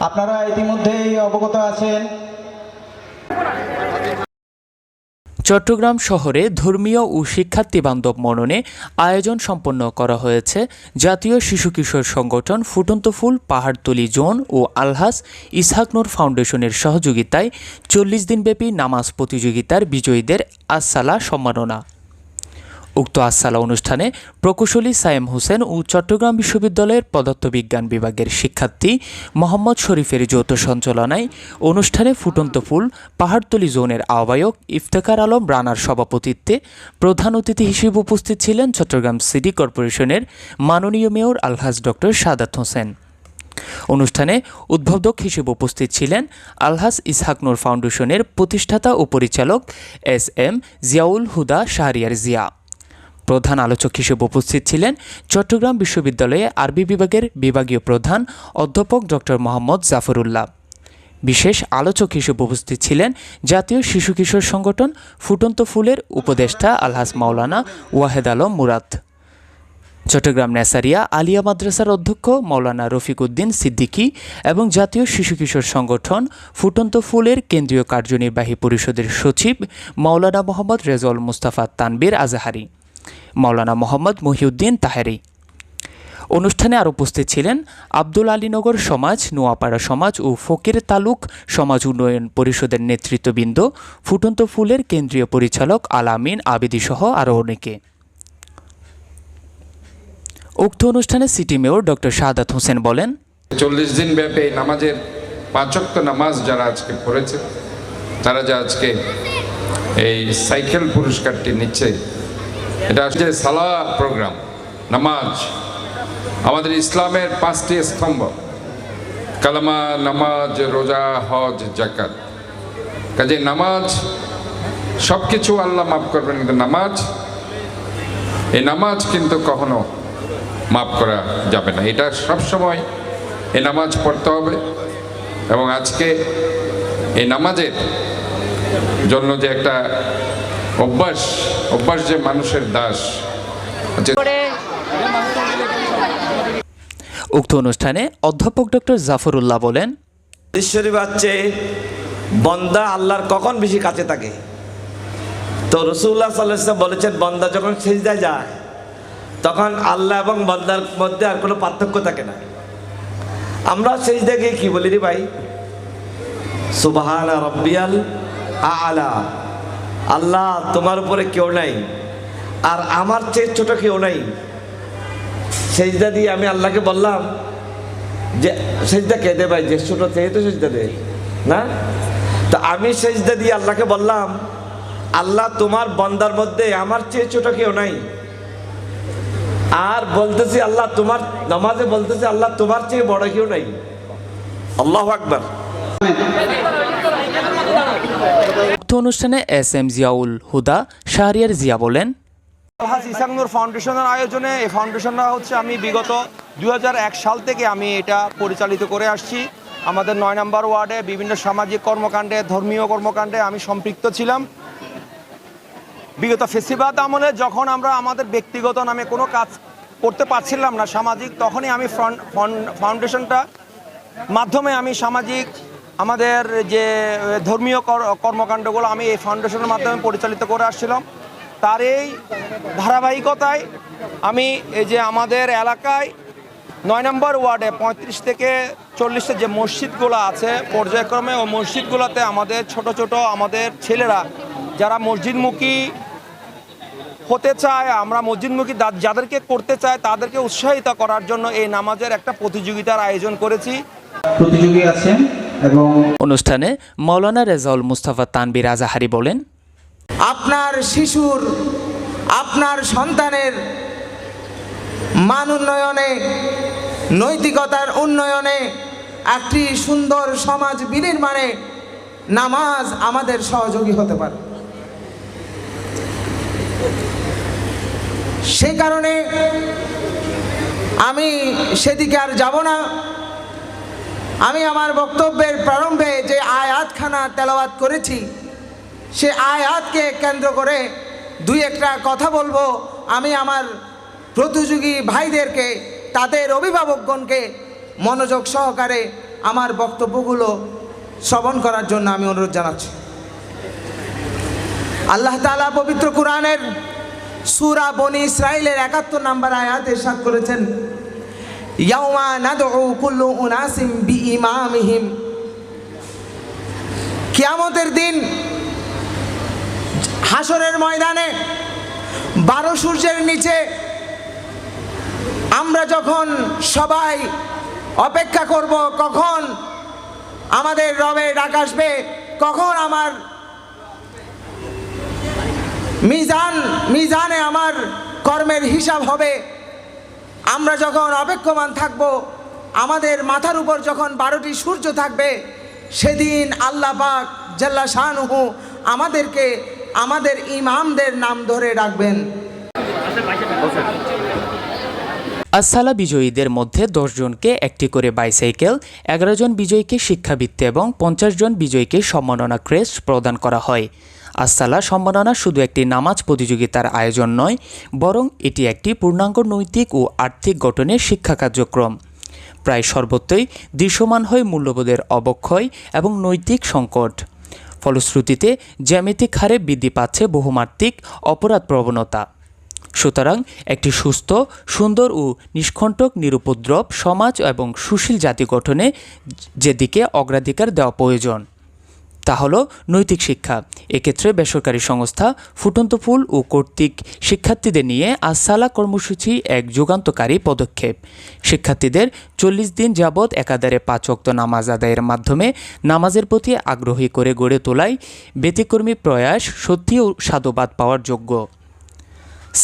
আপনারা ইতিমধ্যেই অবগত আছেন। চট্টগ্রাম শহরে ধর্মীয় ও শিক্ষার্থী বান্ধব মননে আয়োজন সম্পন্ন করা হয়েছে। জাতীয় শিশু কিশোর সংগঠন ফুটন্ত ফুল, পাহাড়তলি জোন ও আলহাস ইসহাকনুর ফাউন্ডেশনের সহযোগিতায় চল্লিশ দিনব্যাপী নামাজ প্রতিযোগিতার বিজয়ীদের আসসালা সম্মাননা। উক্ত আসসালা অনুষ্ঠানে প্রকৌশলী সায়েম হোসেন ও চট্টগ্রাম বিশ্ববিদ্যালয়ের পদার্থবিজ্ঞান বিভাগের শিক্ষার্থী মোহাম্মদ শরীফের যৌথ সঞ্চালনায় অনুষ্ঠানে ফুটন্ত ফুল, পাহাড়তলি জোনের আহ্বায়ক ইফতেখার আলম রানার সভাপতিত্বে প্রধান অতিথি হিসেবে উপস্থিত ছিলেন চট্টগ্রাম সিটি কর্পোরেশনের মাননীয় মেয়র আলহাজ ডক্টর সাদাত হোসেন। অনুষ্ঠানে উদ্বোধক হিসেবে উপস্থিত ছিলেন আলহাস ইসহাকনুর ফাউন্ডেশনের প্রতিষ্ঠাতা ও পরিচালক এস এম জিয়াউল হুদা শাহরিয়ার জিয়া। প্রধান আলোচক হিসেবে উপস্থিত ছিলেন চট্টগ্রাম বিশ্ববিদ্যালয়ে আরবি বিভাগের বিভাগীয় প্রধান অধ্যাপক ডক্টর মোহাম্মদ জাফরুল্লাহ। বিশেষ আলোচক হিসেবে উপস্থিত ছিলেন জাতীয় শিশু কিশোর সংগঠন ফুটন্ত ফুলের উপদেষ্টা আলহাস মাওলানা ওয়াহেদ আলম মুরাদ। চট্টগ্রাম নেসারিয়া আলিয়া মাদ্রাসার অধ্যক্ষ মৌলানা রফিক উদ্দিন সিদ্দিকী এবং জাতীয় শিশু কিশোর সংগঠন ফুটন্ত ফুলের কেন্দ্রীয় কার্যনির্বাহী পরিষদের সচিব মৌলানা মোহাম্মদ রেজল মুস্তাফা তানবীর আজাহারি। মৌলানা মোহাম্মদ মহিউদ্দিন তাহেরি। অনুষ্ঠানে আর উপস্থিত ছিলেন আব্দুল আলীনগর সমাজ, নোয়াপাড়া সমাজ ও ফকির তালুক সমাজ উন্নয়ন পরিষদের নেতৃত্ববৃন্দ, ফুটন্ত ফুলের কেন্দ্রীয় পরিচালক আলামিন আবেদি সহ আরও অনেকে। উক্ত অনুষ্ঠানে city mayor doctor Shahadat Hossain বলেন, চল্লিশ দিন ব্যাপী নামাজের পাঁচক্ত নামাজ যারা আজকে পড়েছে, তারা যে আজকে এই সাইকেল পুরস্কারটি নিচ্ছে এটা হচ্ছে সালা প্রোগ্রাম, নামাজ। আমাদের ইসলামের পাঁচটি স্তম্ভ। কালামা, নামাজ, রোজা, হজ জাকাত কাজে নামাজ সব কিছু আল্লাহ মাফ করবেন, কিন্তু নামাজ, এই নামাজ কিন্তু কখনো মাফ করা যাবে না। এটা সব সময় এই নামাজ পড়তে হবে এবং আজকে এই নামাজের জন্য যে একটা অভ্যাস অভ্যাস যে মানুষের দাস। উক্ত অনুষ্ঠানে অধ্যাপক ডক্টর জাফরুল্লাহ বলেন ঈশ্বরী বাচ্চে বন্দা আল্লাহর কখন বেশি কাছে থাকে? তো রসুল্লাহ সাল্লাম বলেছেন বন্দা যখন সেজদায় যায় তখন আল্লাহ এবং বন্দার মধ্যে আর কোনো পার্থক্য থাকে না। আমরা সেজদা গিয়ে কি বলি রে ভাই? সুবাহান রব্বিয়াল আলা। আল্লাহ, তোমার উপরে কেউ নাই। আর আমার চেয়ে ছোট কেউ নাই। সেজদা দিয়ে আমি আল্লাহকে বললাম যে, সেজদা কে দে ভাই? যে ছোট চেয়ে তো সেজদা দে। না? তো আমি সেজদা দিয়ে আল্লাহকে বললাম, আল্লাহ, তোমার বন্দার মধ্যে আমার চেয়ে ছোট কেউ নাই। আর বলতেছি, আল্লাহ, তোমার নামাজে বলতেছি, আল্লাহ, তোমার চেয়ে বড় কেউ নাই। আল্লাহ আকবার। উক্ত অনুষ্ঠানে এস এম জিয়াউল হুদা, শাহরিয়ার জিয়া বলেন আলহাজ ফাউন্ডেশনের আয়োজনে এই ফাউন্ডেশনটা হচ্ছে আমি বিগত দু হাজার এক সাল থেকে আমি এটা পরিচালিত করে আসছি। আমাদের নয় নম্বর ওয়ার্ডে বিভিন্ন সামাজিক কর্মকাণ্ডে, ধর্মীয় কর্মকাণ্ডে আমি সম্পৃক্ত ছিলাম। বিগত ফেসিবাদ আমলে যখন আমরা আমাদের ব্যক্তিগত নামে কোনো কাজ করতে পারছিলাম না সামাজিক, তখনই আমি ফাউন্ডেশনটা মাধ্যমে আমি সামাজিক আমাদের যে ধর্মীয় কর- কর্মকাণ্ডগুলো আমি এই ফাউন্ডেশনের মাধ্যমে পরিচালিত করে আসছিলাম, তার এই ধারাবাহিকতায় আমি এই যে আমাদের এলাকায় নয় নম্বর ওয়ার্ডে পঁয়ত্রিশ থেকে চল্লিশটা যে মসজিদগুলো আছে, পর্যায়ক্রমে ও মসজিদগুলোতে আমাদের ছোট ছোট আমাদের ছেলেরা, যারা মসজিদমুখী হতে চায়, আমরা মসজিদমুখী যাদেরকে করতে চায়, তাদেরকে উৎসাহিত করার জন্য এই নামাজের একটা প্রতিযোগিতার আয়োজন করেছি। প্রতিযোগী আছেন। এবং অনুষ্ঠানে মৌলানা রেজাউল মুস্তাফা তানবির আজাহারি বলেন আপনার শিশুর আপনার সন্তানের মান উন্নয়নে নৈতিকতার উন্নয়নে একটি সুন্দর সমাজ বিনির্মাণে নামাজ আমাদের সহযোগী হতে পারে। সে কারণে আমি সেদিকে আর যাব না। আমি আমার বক্তব্যের প্রারম্ভে যে আয়াতখানা তেলাওয়াত করেছি, সে আয়াতকে কেন্দ্র করে দুই একটা কথা বলব। আমি আমার প্রতিযোগী ভাইদেরকে, তাদের অভিভাবকগণকে মনোযোগ সহকারে আমার বক্তব্যগুলো শ্রবণ করার জন্য আমি অনুরোধ জানাচ্ছি। আল্লাহ তালা পবিত্র কোরআনের সূরা বনি ইসরাইলের একাত্তর নাম্বার আয়াতে সাত করেছেন। ইয়াউমা নাদউ কুল্লু উনাসিম বিইমামিহিম। কিয়ামতের দিন হাসরের ময়দানে বারো সূর্যের নিচে আমরা যখন সবাই অপেক্ষা করব, কখন আমাদের রবে ডাক আসবে, কখন আমার মিজান, মিজানে আমার কর্মের হিসাব হবে আমরা যখন অপেক্ষমান থাকব, আমাদের মাথার উপর যখন বারোটি সূর্য থাকবে, সেদিন আল্লাহ পাক জাল্লা শাহনুহু আমাদেরকে আমাদের ইমামদের নাম ধরে ডাকবেন। আসসালা বিজয়ীদের মধ্যে দশজনকে একটি করে বাইসাইকেল, এগারো জন বিজয়ীকে শিক্ষাবৃত্তি এবং পঞ্চাশ জন বিজয়ীকে সম্মাননা ক্রেস্ট প্রদান করা হয়। আসসালা সম্মাননা শুধু একটি নামাজ প্রতিযোগিতার আয়োজন নয়, বরং এটি একটি পূর্ণাঙ্গ নৈতিক ও আর্থিক গঠনের শিক্ষা কার্যক্রম। প্রায় সর্বত্রই দৃশ্যমান হয় মূল্যবোধের অবক্ষয় এবং নৈতিক সংকট। ফলশ্রুতিতে, জ্যামিতিক হারে বৃদ্ধি পাচ্ছে বহুমাত্রিক অপরাধ প্রবণতা। সুতরাং, একটি সুস্থ, সুন্দর ও নিষ্কণ্টক নিরুপদ্রব সমাজ এবং সুশীল জাতি গঠনে যেদিকে অগ্রাধিকার দেওয়া প্রয়োজন। তা হলো নৈতিক শিক্ষা। এক্ষেত্রে বেসরকারি সংস্থা, ফুটন্ত ফুল ও কর্তৃক শিক্ষার্থীদের নিয়ে আসালা কর্মসূচি এক যুগান্তকারী পদক্ষেপ। শিক্ষার্থীদের চল্লিশ দিন যাবৎ একাধারে পাঁচ অক্ত নামাজ আদায়ের মাধ্যমে নামাজের প্রতি আগ্রহী করে গড়ে তোলায় ব্যতিক্রমী প্রয়াস সত্যিও সাধুবাদ পাওয়ার যোগ্য।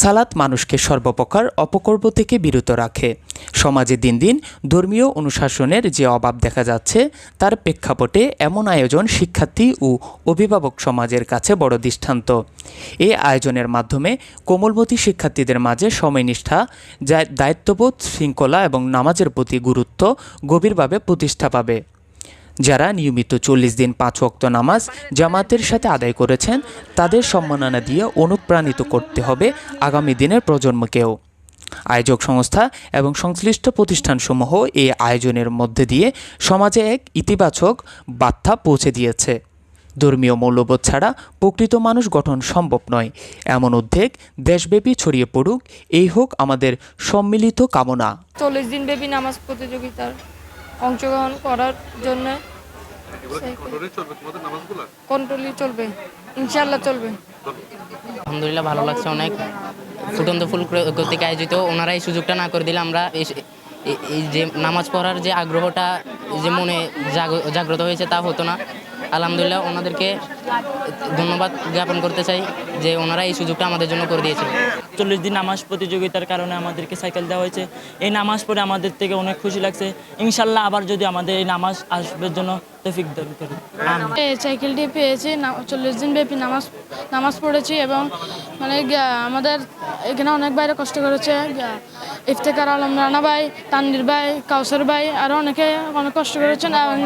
সালাত মানুষকে সর্বপ্রকার অপকর্ম থেকে বিরত রাখে। সমাজে দিন দিন ধর্মীয় অনুশাসনের যে অভাব দেখা যাচ্ছে, তার প্রেক্ষাপটে এমন আয়োজন শিক্ষার্থী ও অভিভাবক সমাজের কাছে বড় দৃষ্টান্ত। এই আয়োজনের মাধ্যমে কোমলমতি শিক্ষার্থীদের মাঝে সময়নিষ্ঠা দায়িত্ববোধ, শৃঙ্খলা এবং নামাজের প্রতি গুরুত্ব গভীরভাবে প্রতিষ্ঠা পাবে। যারা নিয়মিত চল্লিশ দিন পাঁচ ওয়াক্ত নামাজ জামাতের সাথে আদায় করেছেন, তাদের সম্মাননা দিয়ে অনুপ্রাণিত করতে হবে আগামী দিনের প্রজন্মকেও। আয়োজক সংস্থা এবং সংশ্লিষ্ট প্রতিষ্ঠানসমূহ এই আয়োজনের মধ্যে দিয়ে সমাজে এক ইতিবাচক বার্তা পৌঁছে দিয়েছে। ধর্মীয় মূল্যবোধ ছাড়া প্রকৃত মানুষ গঠন সম্ভব নয়। এমন উদ্বেগ দেশব্যাপী ছড়িয়ে পড়ুক, এই হোক আমাদের সম্মিলিত কামনা। চল্লিশ দিন ব্যাপী নামাজ প্রতিযোগিতার অংশগ্রহণ করার জন্য কন্ট্রোলই চলবে? ইনশাল্লাহ চলবে আলহামদুলিল্লাহ ভালো লাগছে অনেক। ফুটন্ত ফুল ক্র- কর্তৃক আয়োজিত ওনারা এই সুযোগটা না করে দিলে আমরা এই- যে নামাজ পড়ার যে আগ্রহটা যে মনে জাগ- জাগ্রত হয়েছে তা হতো না। আলহামদুলিল্লাহ ওনাদেরকে ধন্যবাদ জ্ঞাপন করতে চাই যে ওনারা এই সুযোগটা আমাদের জন্য করে দিয়েছে চল্লিশ দিন নামাজ প্রতিযোগিতার কারণে আমাদেরকে সাইকেল দেওয়া হয়েছে। এই নামাজ পড়ে আমাদের থেকে অনেক খুশি লাগছে। ইনশাল্লাহ আবার যদি আমাদের এই নামাজ আসবের জন্য তৌফিক দান করি এই সাইকেলটি পেয়েছি চল্লিশ দিন ব্যাপী নামাজ নামাজ পড়েছি এবং মানে আমাদের এখানে অনেক বাইরে কষ্ট করেছে। ইফতেকার আলম রানা ভাই তাননির ভাই কাউসার ভাই আরও অনেকে অনেক কষ্ট করেছেন এবং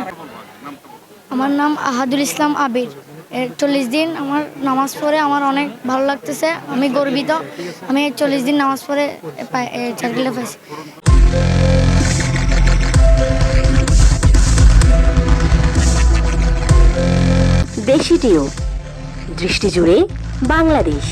আমার নাম আহাদুল ইসলাম আবির। চল্লিশ দিন আমার নামাজ পড়ে আমার অনেক ভালো লাগতেছে, আমি গর্বিত। আমি চল্লিশ দিন নামাজ পড়ে চাকরিটা পাইছি। দেশি টিও দৃষ্টি জুড়ে বাংলাদেশ।